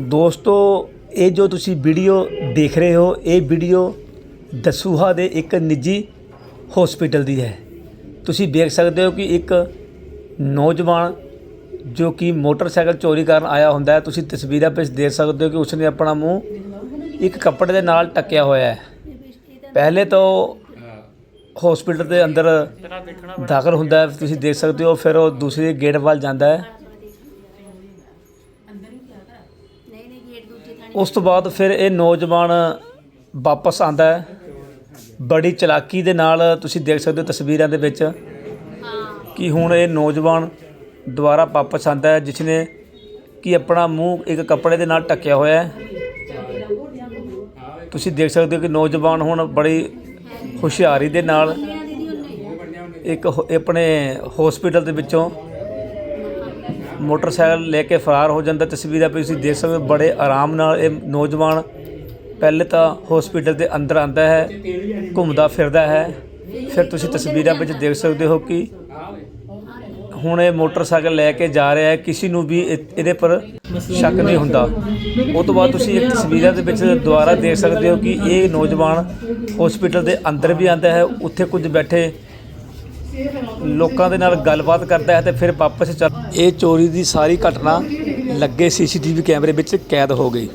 ਦੋਸਤੋ, ਇਹ ਜੋ ਤੁਸੀਂ ਵੀਡੀਓ ਦੇਖ ਰਹੇ ਹੋ, ਇਹ ਵੀਡੀਓ ਦਸੂਹਾ ਦੇ ਇੱਕ ਨਿੱਜੀ ਹਸਪੀਟਲ ਦੀ ਹੈ। ਤੁਸੀਂ ਦੇਖ ਸਕਦੇ ਹੋ ਕਿ ਇੱਕ ਨੌਜਵਾਨ ਜੋ ਕਿ ਮੋਟਰਸਾਈਕਲ ਚੋਰੀ ਕਰਨ ਆਇਆ ਹੁੰਦਾ ਹੈ, ਤੁਸੀਂ ਤਸਵੀਰਾਂ ਵਿੱਚ ਦੇਖ ਸਕਦੇ ਹੋ ਕਿ ਉਸਨੇ ਆਪਣਾ ਮੂੰਹ ਇੱਕ ਕੱਪੜੇ ਦੇ ਨਾਲ ਟੱਕਿਆ ਹੋਇਆ ਹੈ। ਪਹਿਲੇ ਤਾਂ ਹਸਪੀਟਲ ਦੇ ਅੰਦਰ ਦਾਖਲ ਹੁੰਦਾ ਹੈ, ਤੁਸੀਂ ਦੇਖ ਸਕਦੇ ਹੋ, ਫਿਰ ਉਹ ਦੂਸਰੇ ਗੇਟ ਵੱਲ ਜਾਂਦਾ ਹੈ। ਦੂਜੇ ਥਾਣੇ ਉਸ ਤੋਂ ਬਾਅਦ ਫਿਰ ਇਹ ਨੌਜਵਾਨ ਵਾਪਸ ਆਂਦਾ ਹੈ। ਬੜੀ ਚਲਾਕੀ ਦੇ ਨਾਲ ਤੁਸੀਂ ਦੇਖ ਸਕਦੇ ਹੋ ਤਸਵੀਰਾਂ ਦੇ ਵਿੱਚ ਹਾਂ। ਕਿ ਹੁਣ ਇਹ ਨੌਜਵਾਨ ਦੁਬਾਰਾ ਵਾਪਸ ਆਂਦਾ ਹੈ ਜਿਸ ਨੇ ਕਿ ਆਪਣਾ ਮੂੰਹ ਇੱਕ ਕੱਪੜੇ ਦੇ ਨਾਲ ਢੱਕਿਆ ਹੋਇਆ ਹੈ। ਤੁਸੀਂ ਦੇਖ ਸਕਦੇ ਹੋ ਕਿ ਨੌਜਵਾਨ ਹੁਣ ਬੜੀ ਹੁਸ਼ਿਆਰੀ ਦੇ ਨਾਲ ਇੱਕ ਹੋ- ਆਪਣੇ ਹਸਪੀਟਲ ਦੇ ਵਿੱਚੋਂ ਮੋਟਰਸਾਈਕਲ ਲੈ ਕੇ ਫਰਾਰ ਹੋ ਜਾਂਦਾ, ਤਸਵੀਰਾਂ ਵੀ ਤੁਸੀਂ ਦੇਖ ਸਕਦੇ ਹੋ, ਬੜੇ ਆਰਾਮ ਨਾਲ ਇਹ ਨੌਜਵਾਨ ਪਹਿਲੇ ਤਾਂ ਹਸਪੀਟਲ ਦੇ ਅੰਦਰ ਆਂਦਾ ਹੈ, ਘੁੰਮਦਾ ਫਿਰਦਾ ਹੈ। ਫਿਰ ਤੁਸੀਂ ਤਸਵੀਰਾਂ ਵਿੱਚ ਦੇਖ ਸਕਦੇ ਹੋ ਕਿ ਹੁਣ ਇਹ ਮੋਟਰਸਾਈਕਲ ਲੈ ਕੇ ਜਾ ਰਿਹਾ ਹੈ, ਕਿਸੇ ਨੂੰ ਵੀ ਇਹ- ਇਹਦੇ ਪਰ ਸ਼ੱਕ ਨਹੀਂ ਹੁੰਦਾ। ਉਹ ਤੋਂ ਬਾਅਦ ਤੁਸੀਂ ਇਹ ਤਸਵੀਰਾਂ ਦੇ ਵਿੱਚ ਦੁਬਾਰਾ ਦੇਖ ਸਕਦੇ ਹੋ ਕਿ ਇਹ ਨੌਜਵਾਨ ਹਸਪੀਟਲ ਦੇ ਅੰਦਰ ਵੀ ਆਂਦਾ ਹੈ, ਉੱਥੇ ਕੁਝ ਬੈਠੇ ਲੋਕਾਂ ਦੇ ਨਾਲ ਗੱਲਬਾਤ ਕਰਦਾ ਹੈ ਤੇ ਫਿਰ ਵਾਪਸ ਚੱਲ ਇਹ ਚੋਰੀ ਦੀ ਸਾਰੀ ਘਟਨਾ ਲੱਗੇ ਸੀਸੀਟੀਵੀ ਕੈਮਰੇ ਵਿੱਚ ਕੈਦ ਹੋ ਗਈ।